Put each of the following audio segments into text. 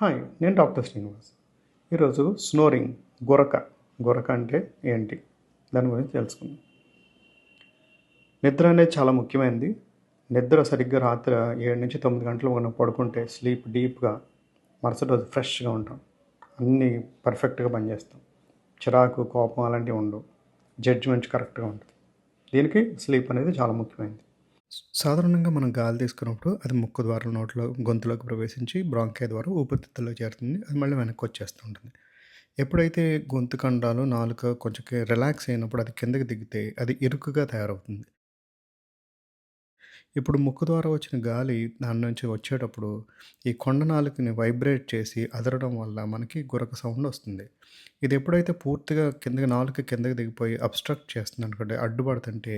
Hi నేను doctor Srinivas. ఈరోజు snoring గురక. గురక అంటే ఏంటి? దాని గురించి తెలుసుకుందాం. నిద్ర అనేది చాలా ముఖ్యమైనది. నిద్ర సరిగ్గా రాత్రి ఏడు నుంచి తొమ్మిది గంటలు మనం పడుకుంటే స్లీప్ డీప్గా మరుసటి రోజు ఫ్రెష్గా ఉంటాం. అన్నీ పర్ఫెక్ట్గా పనిచేస్తాం. చిరాకు కోపం అలాంటివి ఉండవు. జడ్జిమెంట్స్ కరెక్ట్గా ఉంటుంది. దీనికి స్లీప్ అనేది చాలా ముఖ్యమైనది. సాధారణంగా మనం గాలి తీసుకున్నప్పుడు అది ముక్కు ద్వారా నోట్లో గొంతులోకి ప్రవేశించి బ్రాంకే ద్వారా ఊపిరితిత్తుల్లో చేరుతుంది. అది మళ్ళీ వెనక్కి వచ్చేస్తూ ఉంటుంది. ఎప్పుడైతే గొంతు కండాలు నాలుక కొంచెం రిలాక్స్ అయినప్పుడు అది కిందకి దిగితే అది ఇరుకుగా తయారవుతుంది. ఇప్పుడు ముక్కు ద్వారా వచ్చిన గాలి దాని నుంచి వచ్చేటప్పుడు ఈ కొండ నాలుకని వైబ్రేట్ చేసి అదరడం వల్ల మనకి గురక సౌండ్ వస్తుంది. ఇది ఎప్పుడైతే పూర్తిగా కిందకి నాలుక కిందకి దిగిపోయి అబ్స్ట్రక్ట్ చేస్తుంది అనుకోండి అడ్డుపడుతుంటే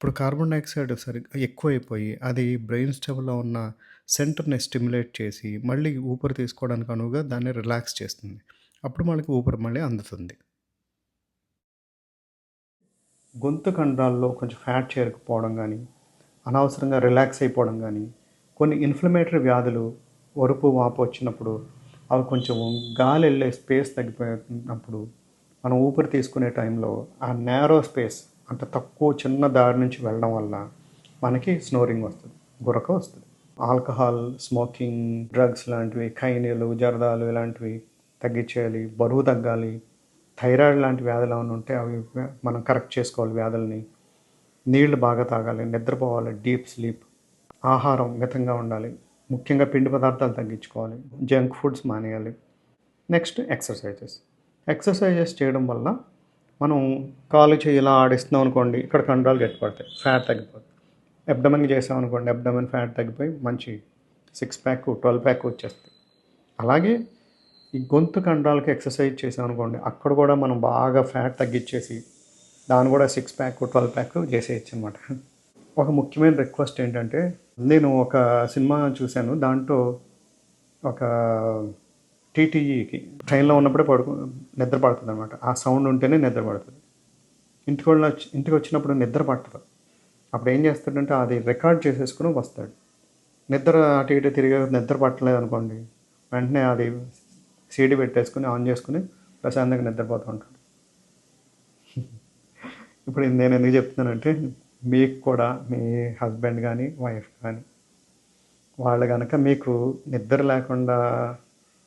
ఇప్పుడు కార్బన్ డైఆక్సైడ్ సరిగ్గా ఎక్కువైపోయి అది బ్రెయిన్ స్టెమ్లో ఉన్న సెంటర్ని స్టిమ్యులేట్ చేసి మళ్ళీ ఊపిరి తీసుకోవడానికి అనువుగా దాన్ని రిలాక్స్ చేస్తుంది. అప్పుడు మనకి ఊపిరి మళ్ళీ అందుతుంది. గొంతు కండాల్లో కొంచెం ఫ్యాట్ చేరకపోవడం కానీ అనవసరంగా రిలాక్స్ అయిపోవడం కానీ కొన్ని ఇన్ఫ్లమేటరీ వ్యాధులు ఒరుపు వాపు వచ్చినప్పుడు అవి కొంచెం గాలి వెళ్ళే స్పేస్ తగ్గిపోయినప్పుడు మనం ఊపిరి తీసుకునే టైంలో ఆ నేరో స్పేస్ అంటే తక్కువ చిన్న దారి నుంచి వెళ్ళడం వల్ల మనకి స్నోరింగ్ వస్తుంది గురక వస్తుంది. ఆల్కహాల్ స్మోకింగ్ డ్రగ్స్ లాంటివి ఖైనీలు జరదాలు ఇలాంటివి తగ్గించేయాలి బరువు తగ్గాలి థైరాయిడ్ లాంటి వ్యాధులు ఏమైనా ఉంటే అవి మనం కరెక్ట్ చేసుకోవాలి వ్యాధుల్ని. నీళ్ళు బాగా తాగాలి నిద్రపోవాలి డీప్ స్లీప్ ఆహారం మితంగా ఉండాలి ముఖ్యంగా పిండి పదార్థాలు తగ్గించుకోవాలి జంక్ ఫుడ్స్ మానేయాలి. నెక్స్ట్ ఎక్సర్సైజెస్ ఎక్సర్సైజెస్ చేయడం వల్ల మనం కాలు చేయి ఇలా ఆడిస్తున్నాం అనుకోండి ఇక్కడ కండరాలు గట్టిపడతాయి ఫ్యాట్ తగ్గిపోతుంది. అబ్డమన్ చేసాం అనుకోండి అబ్డమన్ ఫ్యాట్ తగ్గిపోయి మంచి సిక్స్ ప్యాక్ ట్వెల్వ్ ప్యాక్ వచ్చేస్తాయి. అలాగే ఈ గొంతు కండరాలకి ఎక్సర్సైజ్ చేసాం అనుకోండి అక్కడ కూడా మనం బాగా ఫ్యాట్ తగ్గించేసి దాన్ని కూడా సిక్స్ ప్యాక్ ట్వెల్వ్ ప్యాక్ చేసేయచ్చు అనమాట ఒక ముఖ్యమైన రిక్వెస్ట్ ఏంటంటే నేను ఒక సినిమా చూశాను దాంట్లో ఒక టీటీఈకి ట్రైన్లో ఉన్నప్పుడే పడుకు నిద్ర పడుతుంది అనమాట ఆ సౌండ్ ఉంటేనే నిద్ర పడుతుంది. ఇంటికి వచ్చి ఇంటికి వచ్చినప్పుడు నిద్ర పట్టదు. అప్పుడు ఏం చేస్తాడంటే అది రికార్డ్ చేసేసుకుని వస్తాడు. నిద్ర అటు ఇటు తిరిగి నిద్ర పట్టలేదు అనుకోండి వెంటనే అది సీడీ పెట్టేసుకుని ఆన్ చేసుకుని ప్రశాంతంగా నిద్రపోతూ ఉంటాడు. ఇప్పుడు నేను ఎందుకు చెప్తున్నానంటే మీకు కూడా మీ హస్బెండ్ కానీ వైఫ్ కానీ వాళ్ళు కనుక మీకు నిద్ర లేకుండా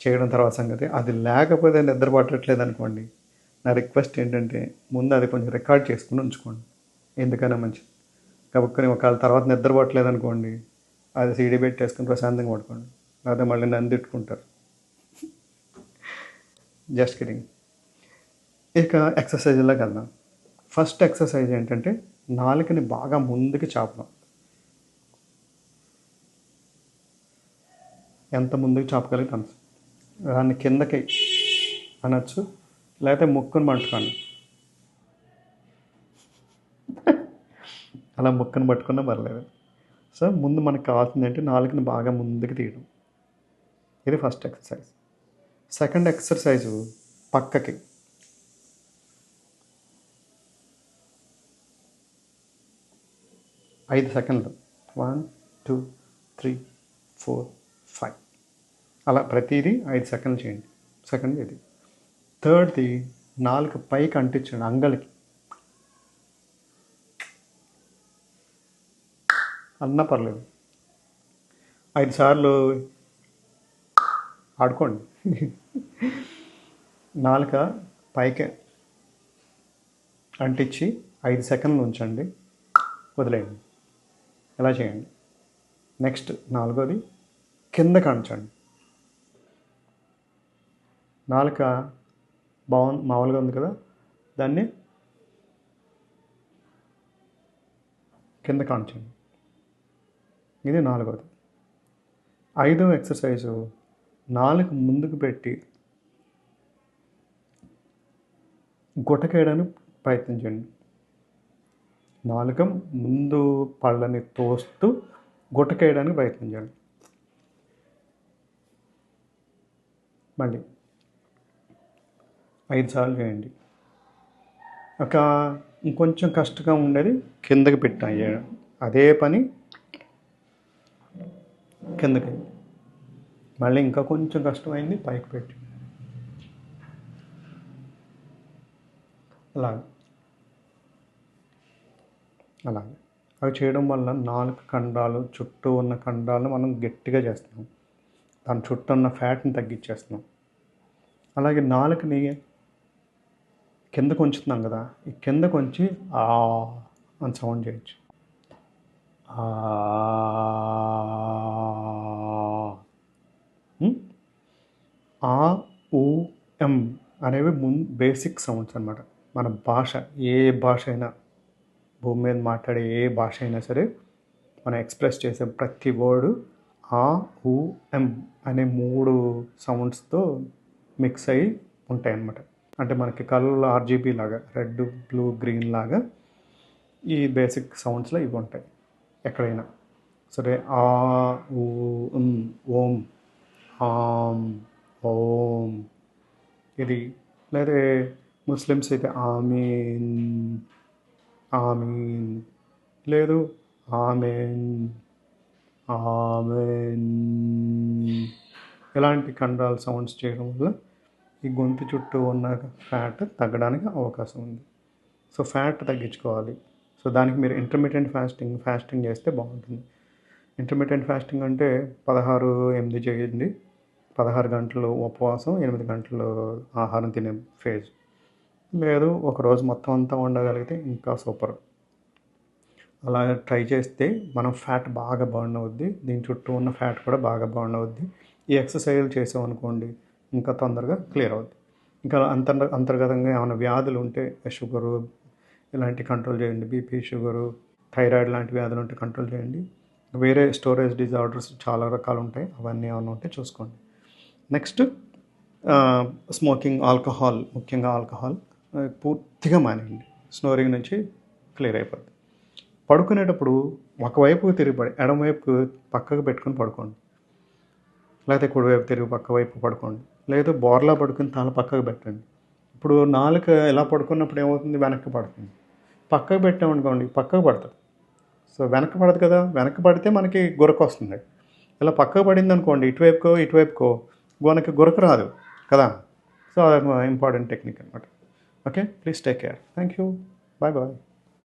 చేయడం తర్వాత సంగతి అది లేకపోతే నిద్ర పట్టట్లేదు అనుకోండి నా రిక్వెస్ట్ ఏంటంటే ముందు అది కొంచెం రికార్డ్ చేసుకుని ఉంచుకోండి. ఎందుకైనా మంచిది. కాబట్టి ఒకవేళ తర్వాత నిద్ర పట్టలేదు అనుకోండి అది సీడీ పెట్టేసుకుని ప్రశాంతంగా పడుకోండి. లేకపోతే మళ్ళీ నన్ను తిట్టుకుంటారు. జస్ట్ కిడింగ్ ఇక ఎక్సర్సైజ్లోకి వెళ్దాం. ఫస్ట్ ఎక్సర్సైజ్ ఏంటంటే నాలుకని బాగా ముందుకి చాపడం. ఎంత ముందుకు చాపగలిగితే అంత దాన్ని కిందకి అనొచ్చు లేకపోతే ముక్కును పట్టుకోండి. అలా ముక్కును పట్టుకున్నా పర్లేదు. సో ముందు మనకు కావాల్సింది ఏంటి? నాలుగుని బాగా ముందుకు తీయడం. ఇది ఫస్ట్ ఎక్సర్సైజ్. సెకండ్ ఎక్సర్సైజు పక్కకి. ఐదు సెకండ్లు. One two three four five. అలా ప్రతిదీ ఐదు సెకండ్లు చేయండి. సెకండ్ ఇది. థర్డ్ది నాలుగు పైకి అంటించండి అంగలికి. అన్నా పర్లేదు. ఐదు సార్లు ఆడుకోండి. నాలుక పైకి అంటించి ఐదు సెకండ్లు ఉంచండి. వదిలేయండి. ఇలా చేయండి. నెక్స్ట్ నాలుగోది కిందకి అంచండి నాలుక బాగుంది మామూలుగా ఉంది కదా? దాన్ని కింద కాంచండి. ఇది నాలుగవది. ఐదవ ఎక్సర్సైజు నాలుగు ముందుకు పెట్టి గుట్టకేయడానికి ప్రయత్నించండి. నాలుక ముందు పళ్ళని తోస్తూ గుట్టకేయడానికి ప్రయత్నించండి మళ్ళీ ఐదు సార్లు చేయండి. ఒక ఇంకొంచెం కష్టంగా ఉండేది కిందకి పెట్టాం. అదే పని కిందకి మళ్ళీ ఇంకా కొంచెం కష్టమైంది పైకి పెట్టి. అలాగే. అలాగే. అవి చేయడం వల్ల నాలుగు ఖండాలు చుట్టూ ఉన్న ఖండాలను మనం గట్టిగా చేస్తున్నాం. దాని చుట్టూ ఉన్న ఫ్యాట్ని తగ్గించేస్తున్నాం. అలాగే నాలుకని కిందకు ఉంచుతున్నాం కదా ఈ కిందకు ఉంచి ఆ అని సౌండ్ చేయొచ్చు. ఆ ఆ ఊ ఎం అనేవి ముం బేసిక్ సౌండ్స్ అన్నమాట. మన భాష ఏ భాష అయినా భూమి మీద మాట్లాడే ఏ భాష అయినా సరే మనం ఎక్స్ప్రెస్ చేసే ప్రతి వర్డ్ ఆ ఊ ఎం అనే మూడు సౌండ్స్తో మిక్స్ అయి ఉంటాయి అన్నమాట అంటే మనకి కలర్లో ఆర్జీబీ లాగా రెడ్ బ్లూ గ్రీన్ లాగా ఈ బేసిక్ సౌండ్స్లో ఇవి ఉంటాయి ఎక్కడైనా. సరే ఆ ఊ ఓం ఆమ్ ఓం ఇది లేదా ముస్లిమ్స్ అయితే ఆమీన్ ఆమీన్ లేదు ఆమెన్ ఆమెన్. ఇలాంటి కండాల సౌండ్స్ చేయడం వల్ల ఈ గొంతు చుట్టూ ఉన్న ఫ్యాట్ తగ్గడానికి అవకాశం ఉంది. సో ఫ్యాట్ తగ్గించుకోవాలి. సో దానికి మీరు ఇంటర్మీడియట్ ఫాస్టింగ్ ఫాస్టింగ్ చేస్తే బాగుంటుంది. ఇంటర్మీడియట్ ఫాస్టింగ్ అంటే పదహారు ఎనిమిది చేయండి. పదహారు గంటలు ఉపవాసం ఎనిమిది గంటలు ఆహారం తినే ఫేజ్ లేదు ఒక రోజు మొత్తం అంతా ఉండగలిగితే ఇంకా సూపర్ అలా ట్రై చేస్తే మనం ఫ్యాట్ బాగా బర్న్ అవుద్ది. దీని చుట్టూ ఉన్న ఫ్యాట్ కూడా బాగా బర్న్ అవుద్ది. ఈ ఎక్సర్సైజ్లు చేసామనుకోండి ఇంకా తొందరగా క్లియర్ అవుద్ది. ఇంకా అంతర్ అంతర్గతంగా ఏమైనా వ్యాధులు ఉంటే షుగరు ఇలాంటి కంట్రోల్ చేయండి. బీపీ షుగరు థైరాయిడ్ లాంటి వ్యాధులు ఉంటే కంట్రోల్ చేయండి. వేరే స్టోరేజ్ డిజార్డర్స్ చాలా రకాలు ఉంటాయి. అవన్నీ ఏమైనా ఉంటే చూసుకోండి. నెక్స్ట్ స్మోకింగ్ ఆల్కహాల్ ముఖ్యంగా ఆల్కహాల్ పూర్తిగా మానేయండి. స్నోరింగ్ నుంచి క్లియర్ అయిపోద్ది. పడుకునేటప్పుడు ఒకవైపు తిరిగి పడి ఎడమవైపు పక్కకు పెట్టుకుని పడుకోండి. లేకపోతే కుడివైపు తిరిగి పక్క వైపు పడుకోండి. లేదు బోర్లా పడుకుని తల పక్కకు పెట్టండి. ఇప్పుడు నాలుక ఎలా పడుకున్నప్పుడు ఏమవుతుంది? వెనక్కి పడుతుంది. పక్కకు పెట్టామనుకోండి పక్కకు పడుతుంది సో వెనక్కి పడదు కదా? వెనక్కి పడితే మనకి గురక వస్తుంది. ఇలా పక్కకు పడింది అనుకోండి ఇటువైపుకో ఇటువైపుకో మనకి గురక రాదు కదా? సో అది ఇంపార్టెంట్ టెక్నిక్ అనమాట okay please take care thank you bye bye